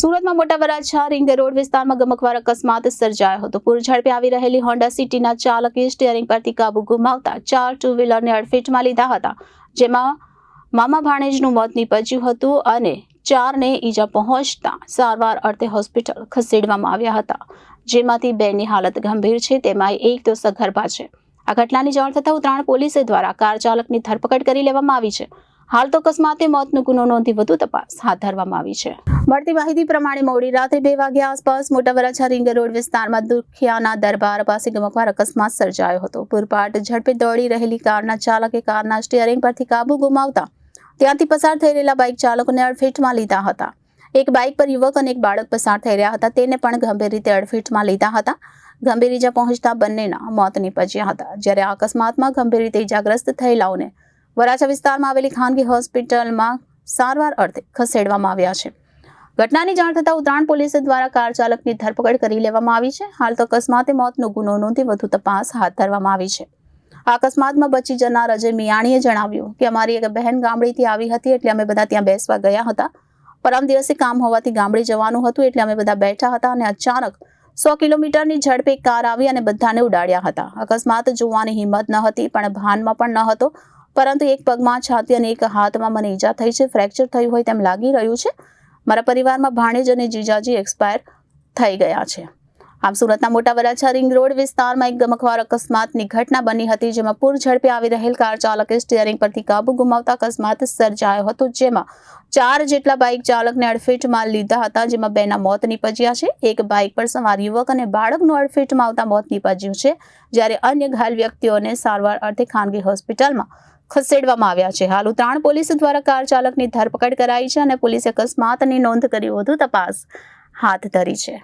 સુરતમાં મોટા Varachha ring road વિસ્તારમાં ગમકવાર અકસ્માત સર્જાયો હતો. પૂર ઝડપે આવી રહેલી હોન્ડા સિટીના ચાલકે સ્ટીયરિંગ પરથી કાબુ ગુમાવતા ચાર ટુ વ્હીલરને અડફેટમાં લીધા હતા, જેમાં મામા ભાણેજનું મોત નીપજ્યું હતું અને ચારને ઈજા પહોંચતા સારવાર અર્થે હોસ્પિટલ ખસેડવામાં આવ્યા હતા, જેમાંથી બેની હાલત ગંભીર છે, તેમાં એક તો સગર્ભા છે. આ ઘટનાની જાણ થતાં ઉત્તરાયણ પોલીસે દ્વારા કાર ચાલકની ધરપકડ કરી લેવામાં આવી છે. હાલ તો અકસ્માતે મોતનો ગુનો નોંધી વધુ તપાસ હાથ ધરવામાં આવી છે. મળતી માહિતી પ્રમાણે મોડી રાત્રે બે વાગ્યા આસપાસ મોટા વરાછા રિંગ રોડ વિસ્તારમાં દુખિયાના દરબાર પાસે ગમકવાર અકસ્માત સર્જાયો હતો. પૂરપાટ ઝડપે દોડી રહેલી કારના ચાલકે કારના સ્ટીયરિંગ પરથી કાબુ ગુમાવતા ત્યાંથી પસાર થઈ રહેલા બાઇક ચાલકોને અડફેટમાં લીધા હતા. એક બાઇક પર યુવક અને એક બાળક પસાર થઈ રહ્યા હતા. તેને પણ ગંભીર રીતે અડફેટમાં લીધા હતા. ગંભીર ઇજા પહોંચતા બંનેના મોત નીપજ્યા હતા. જ્યારે આ અકસ્માતમાં ગંભીર રીતે ઇજાગ્રસ્ત થયેલાઓને વરાછા વિસ્તારમાં આવેલી ખાનગી હોસ્પિટલમાં સારવાર અર્થે ખસેડવામાં આવ્યા છે. ઘટનાની જાણ થતાં ઉત્તરાયણ પોલીસ દ્વારા કાર ચાલકની ધરપકડ કરી લેવામાં આવી છે. હાલ તો અકસ્માતે મોતનો ગુનો નોંધી વધુ તપાસ હાથ ધરવામાં આવી છે. આ અકસ્માતમાં બચી જનાર અજય મિયાણીએ જણાવ્યું કે, અમારી એક બહેન ગામડીથી આવી હતી એટલે અમે બધા ત્યાં બેસવા ગયા હતા. પરમ દિવસે કામ હોવાથી ગામડે જવાનું હતું એટલે અમે બધા બેઠા હતા અને અચાનક સો કિલોમીટરની ઝડપે કાર આવી અને બધાને ઉડાડ્યા હતા. અકસ્માત જોવાની હિંમત ન હતી, પણ ભાનમાં પણ ન હતો. પરંતુ એક પગમાં છાતી અને એક હાથમાં મને ઈજા થઈ છે, ફ્રેક્ચર થયું હોય તેમ લાગી રહ્યું છે. મારા પરિવારમાં ભાણેજ અને જીજાજી એક્સપાયર થઈ ગયા છે. આમ સુરતના મોટા વરાછા રિંગ રોડ વિસ્તારમાં એક ગમખવાર અકસ્માતની ઘટના બની હતી, જેમાં પૂર ઝડપે આવી રહેલ કાર ચાલકે સ્ટીયરિંગ પરથી કાબુ ગુમાવતા અકસ્માત સર્જાયો હતો, જેમાં ચાર જેટલા બાઇક ચાલકને અડફેટમાં લીધા હતા, જેમાં બેના મોત નીપજ્યા છે. એક બાઇક પર સવાર યુવક અને બાળકનું અડફેટમાં આવતા મોત નીપજ્યું છે, જ્યારે અન્ય ઘાયલ વ્યક્તિઓને સારવાર અર્થે ખાનગી હોસ્પિટલમાં ખસેડવામાં આવ્યા છે. હાલ ઉત્તરાયણ પોલીસ દ્વારા કાર ચાલકની ધરપકડ કરાઈ છે અને પોલીસે અકસ્માતની નોંધ કરી વધુ તપાસ હાથ ધરી છે.